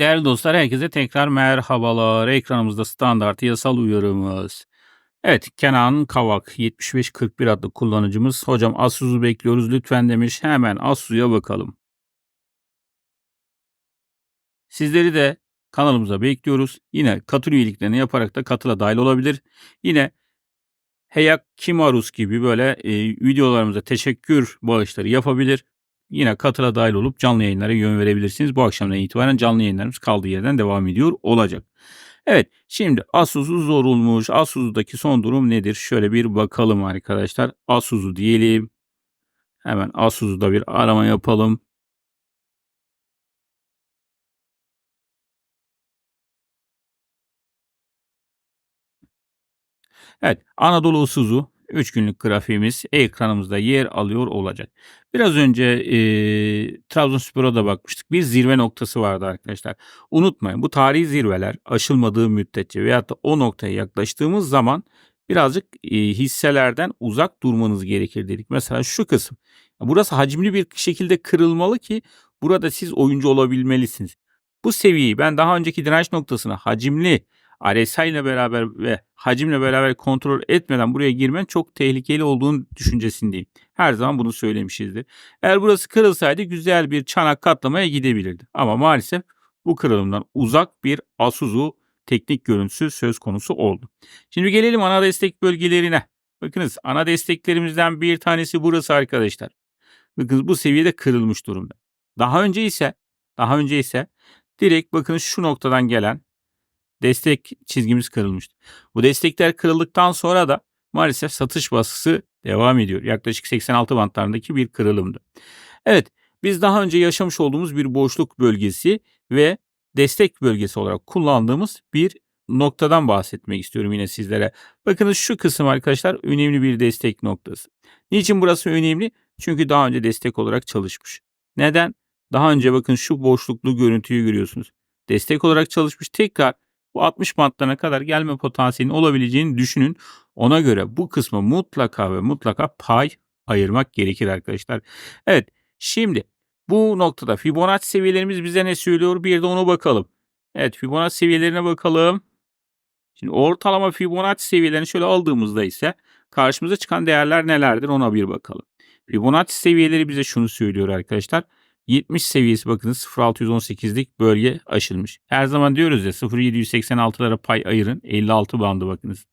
Değerli dostlar, herkese tekrar merhabalar. Ekranımızda standart yasal uyarımız. Evet, Kenan Kavak 7541 adlı kullanıcımız. Hocam Asus'u bekliyoruz lütfen demiş. Hemen Asus'a bakalım. Sizleri de kanalımıza bekliyoruz. Yine katıl üyeliklerini yaparak da katıla dahil olabilir. Yine Heyak Kimarus gibi böyle e, videolarımıza teşekkür bağışları yapabilir. Yine katıla dahil olup canlı yayınlara yön verebilirsiniz. Bu akşamdan itibaren canlı yayınlarımız kaldığı yerden devam ediyor olacak. Evet şimdi Asus'u zorulmuş. Asus'daki son durum nedir? Şöyle bir bakalım arkadaşlar. Asus'u diyelim. Hemen Asus'u da bir arama yapalım. Evet Anadolu Usuzu 3 günlük grafiğimiz ekranımızda yer alıyor olacak. Biraz önce e, Trabzonspor'a da bakmıştık. Bir zirve noktası vardı arkadaşlar. Unutmayın bu tarihi zirveler aşılmadığı müddetçe veyahut da o noktaya yaklaştığımız zaman birazcık e, hisselerden uzak durmanız gerekir dedik. Mesela şu kısım. Burası hacimli bir şekilde kırılmalı ki burada siz oyuncu olabilmelisiniz. Bu seviyeyi ben daha önceki direnç noktasına hacimli RSI beraber ve hacimle beraber kontrol etmeden buraya girmen çok tehlikeli olduğunu düşüncesindeyim. Her zaman bunu söylemişizdir. Eğer burası kırılsaydı güzel bir çanak katlamaya gidebilirdi. Ama maalesef bu kırılımdan uzak bir Asuzu teknik görüntüsü söz konusu oldu. Şimdi gelelim ana destek bölgelerine. Bakınız ana desteklerimizden bir tanesi burası arkadaşlar. Bakınız bu seviyede kırılmış durumda. Daha önce ise daha önce ise direkt bakınız şu noktadan gelen destek çizgimiz kırılmıştı. Bu destekler kırıldıktan sonra da maalesef satış baskısı devam ediyor. Yaklaşık 86 bantlarındaki bir kırılımdı. Evet biz daha önce yaşamış olduğumuz bir boşluk bölgesi ve destek bölgesi olarak kullandığımız bir noktadan bahsetmek istiyorum yine sizlere. Bakınız şu kısım arkadaşlar önemli bir destek noktası. Niçin burası önemli? Çünkü daha önce destek olarak çalışmış. Neden? Daha önce bakın şu boşluklu görüntüyü görüyorsunuz. Destek olarak çalışmış. Tekrar bu 60 bantlarına kadar gelme potansiyelinin olabileceğini düşünün. Ona göre bu kısmı mutlaka ve mutlaka pay ayırmak gerekir arkadaşlar. Evet şimdi bu noktada Fibonacci seviyelerimiz bize ne söylüyor? Bir de ona bakalım. Evet Fibonacci seviyelerine bakalım. Şimdi ortalama Fibonacci seviyelerini şöyle aldığımızda ise karşımıza çıkan değerler nelerdir ona bir bakalım. Fibonacci seviyeleri bize şunu söylüyor arkadaşlar. 70 seviyesi bakınız 0618'lik bölge aşılmış. Her zaman diyoruz ya 0786'lara pay ayırın. 56 bandı bakınız.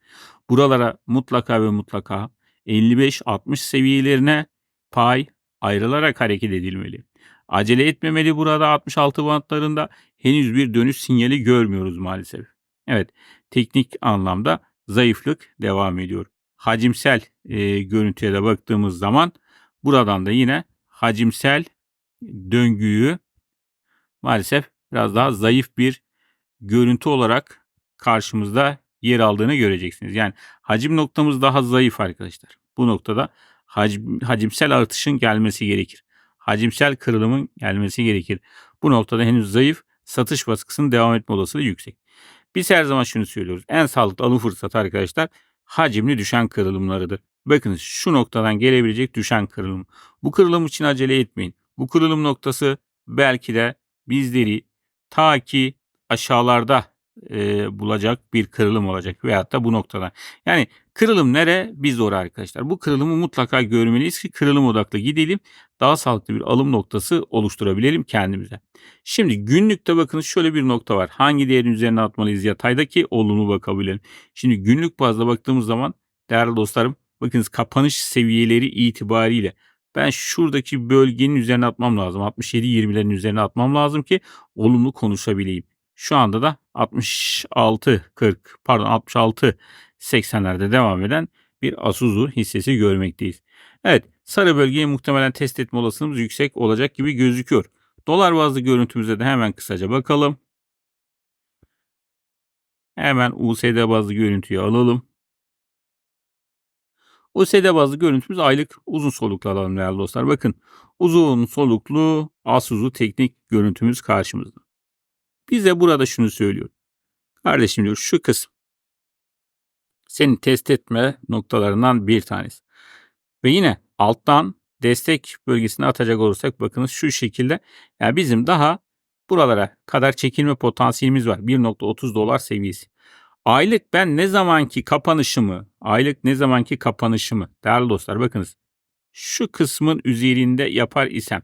Buralara mutlaka ve mutlaka 55-60 seviyelerine pay ayrılarak hareket edilmeli. Acele etmemeli burada 66 bantlarında henüz bir dönüş sinyali görmüyoruz maalesef. Evet teknik anlamda zayıflık devam ediyor. Hacimsel e, görüntüye de baktığımız zaman buradan da yine hacimsel döngüyü maalesef biraz daha zayıf bir görüntü olarak karşımızda yer aldığını göreceksiniz. Yani hacim noktamız daha zayıf arkadaşlar. Bu noktada hacim, hacimsel artışın gelmesi gerekir. Hacimsel kırılımın gelmesi gerekir. Bu noktada henüz zayıf satış baskısının devam etme olasılığı yüksek. Biz her zaman şunu söylüyoruz. En sağlıklı alım fırsatı arkadaşlar hacimli düşen kırılımlarıdır. Bakınız şu noktadan gelebilecek düşen kırılım. Bu kırılım için acele etmeyin. Bu kırılım noktası belki de bizleri ta ki aşağılarda e, bulacak bir kırılım olacak veyahut da bu noktadan. Yani kırılım nere? Biz oraya arkadaşlar. Bu kırılımı mutlaka görmeliyiz ki kırılım odaklı gidelim. Daha sağlıklı bir alım noktası oluşturabilelim kendimize. Şimdi günlükte bakın şöyle bir nokta var. Hangi değerin üzerine atmalıyız yataydaki olumlu bakabilirim. Şimdi günlük bazda baktığımız zaman değerli dostlarım bakınız kapanış seviyeleri itibariyle ben şuradaki bölgenin üzerine atmam lazım. 67-20'lerin üzerine atmam lazım ki olumlu konuşabileyim. Şu anda da 66-40 pardon 66-80'lerde devam eden bir Asuzu hissesi görmekteyiz. Evet sarı bölgeyi muhtemelen test etme olasılığımız yüksek olacak gibi gözüküyor. Dolar bazlı görüntümüze de hemen kısaca bakalım. Hemen USD bazlı görüntüyü alalım. OSD bazlı görüntümüz aylık uzun soluklu alalım değerli dostlar. Bakın uzun soluklu Asus'u teknik görüntümüz karşımızda. Bize burada şunu söylüyor. Kardeşim diyor şu kısım seni test etme noktalarından bir tanesi. Ve yine alttan destek bölgesine atacak olursak bakınız şu şekilde yani bizim daha buralara kadar çekilme potansiyelimiz var. 1.30 dolar seviyesi. Aylık ben ne zamanki kapanışımı, aylık ne zamanki kapanışımı değerli dostlar bakınız. Şu kısmın üzerinde yapar isem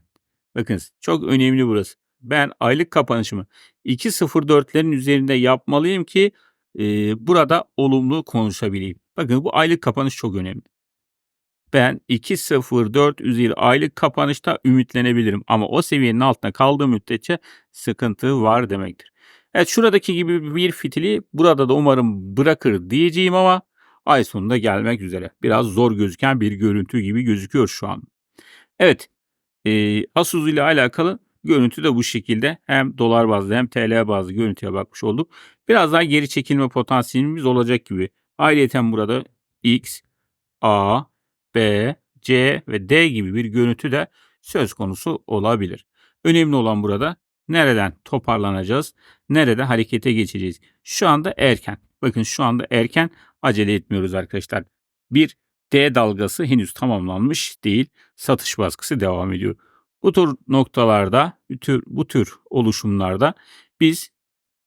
bakınız çok önemli burası. Ben aylık kapanışımı 2.04'lerin üzerinde yapmalıyım ki e, burada olumlu konuşabileyim. Bakın bu aylık kapanış çok önemli. Ben 2.04 üzeri aylık kapanışta ümitlenebilirim. Ama o seviyenin altına kaldığım müddetçe sıkıntı var demektir. Evet şuradaki gibi bir fitili burada da umarım bırakır diyeceğim ama ay sonunda gelmek üzere. Biraz zor gözüken bir görüntü gibi gözüküyor şu an. Evet e, Asus ile alakalı görüntü de bu şekilde. Hem dolar bazlı hem TL bazlı görüntüye bakmış olduk. Biraz daha geri çekilme potansiyelimiz olacak gibi. Ayrıca burada X, A, B, C ve D gibi bir görüntü de söz konusu olabilir. Önemli olan burada nereden toparlanacağız, nerede harekete geçeceğiz. Şu anda erken. Bakın şu anda erken acele etmiyoruz arkadaşlar. Bir D dalgası henüz tamamlanmış değil. Satış baskısı devam ediyor. Bu tür noktalarda, bu tür, bu tür oluşumlarda biz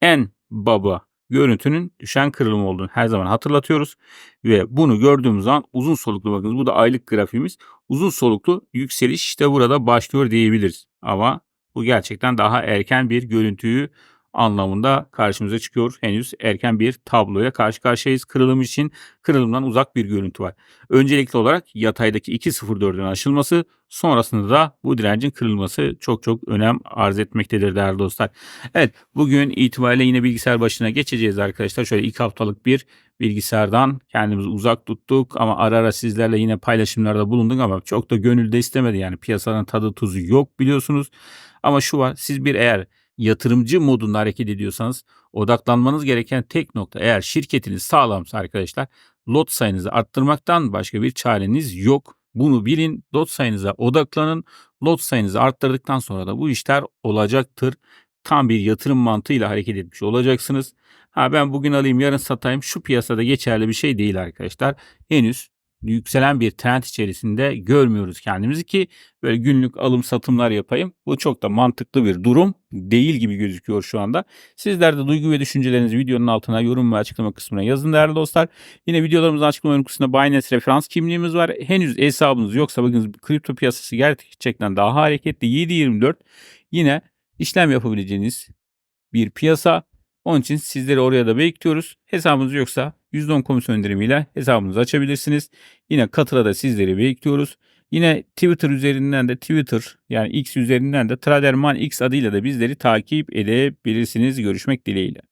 en baba görüntünün düşen kırılım olduğunu her zaman hatırlatıyoruz. Ve bunu gördüğümüz zaman uzun soluklu bakınız bu da aylık grafiğimiz. Uzun soluklu yükseliş işte burada başlıyor diyebiliriz. Ama bu gerçekten daha erken bir görüntüyü anlamında karşımıza çıkıyor. Henüz erken bir tabloya karşı karşıyayız. Kırılım için kırılımdan uzak bir görüntü var. Öncelikli olarak yataydaki 2.04'ün aşılması sonrasında da bu direncin kırılması çok çok önem arz etmektedir değerli dostlar. Evet bugün itibariyle yine bilgisayar başına geçeceğiz arkadaşlar. Şöyle ilk haftalık bir bilgisayardan kendimizi uzak tuttuk ama ara ara sizlerle yine paylaşımlarda bulunduk ama çok da gönülde istemedi yani piyasanın tadı tuzu yok biliyorsunuz. Ama şu var siz bir eğer yatırımcı modunda hareket ediyorsanız odaklanmanız gereken tek nokta eğer şirketiniz sağlamsa arkadaşlar lot sayınızı arttırmaktan başka bir çareniz yok. Bunu bilin, lot sayınıza odaklanın. Lot sayınızı arttırdıktan sonra da bu işler olacaktır. Tam bir yatırım mantığıyla hareket etmiş olacaksınız. Ha ben bugün alayım yarın satayım şu piyasada geçerli bir şey değil arkadaşlar. Henüz yükselen bir trend içerisinde görmüyoruz kendimizi ki böyle günlük alım satımlar yapayım. Bu çok da mantıklı bir durum değil gibi gözüküyor şu anda. Sizler de duygu ve düşüncelerinizi videonun altına yorum ve açıklama kısmına yazın değerli dostlar. Yine videolarımızın açıklama kısmında Binance referans kimliğimiz var. Henüz hesabınız yoksa bakın kripto piyasası gerçekten daha hareketli 7.24 yine işlem yapabileceğiniz bir piyasa. Onun için sizleri oraya da bekliyoruz. Hesabınız yoksa %10 komisyon indirimiyle hesabınızı açabilirsiniz. Yine Katıl'a da sizleri bekliyoruz. Yine Twitter üzerinden de Twitter yani X üzerinden de Traderman X adıyla da bizleri takip edebilirsiniz. Görüşmek dileğiyle.